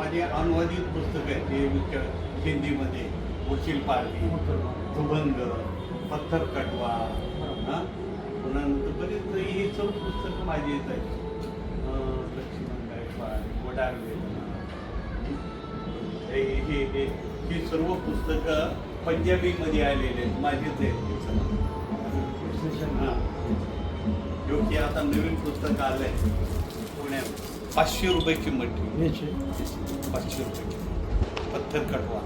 माझे अनुवादित पुस्तक आहे ते विक- हिंदीमध्ये. वकील पार्टी दुभंग पत्थर कटवा हां? पुन्हा बरेच ही सर्व पुस्तकं माझी येत आहेत. लक्ष्मण गायकवाड वडार हे? हे हे सर्व पुस्तकं पंजाबीमध्ये आलेले आहेत. माझीच आहेत हे. योग्य आता नवीन पुस्तक आलंय पुण्यात. पाचशे रुपये किंमत ठेवली. पाचशे रुपये पत्थर कटवा.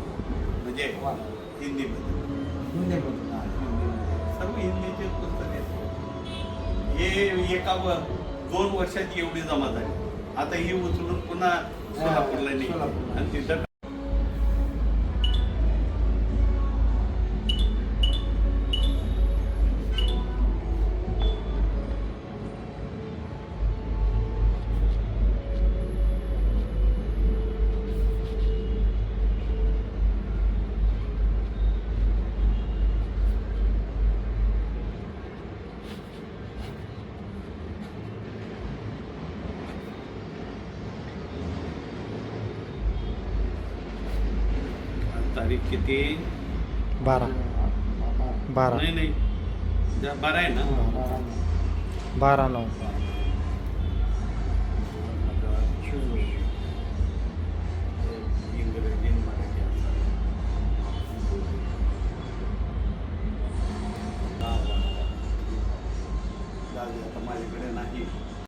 म्हणजे हिंदीमध्ये हिंदीमध्ये. सर्व हिंदीचे पुस्तक हे एका दोन वर्षात एवढे जमा झाले. आता ही उचलून पुन्हा सोलापूरला सोलापूरला. आणि तिथं तारीख किती? बारा. बारा. नाही नाही. बारा आहे ना? बारा नऊ. माझ्याकडे नाही.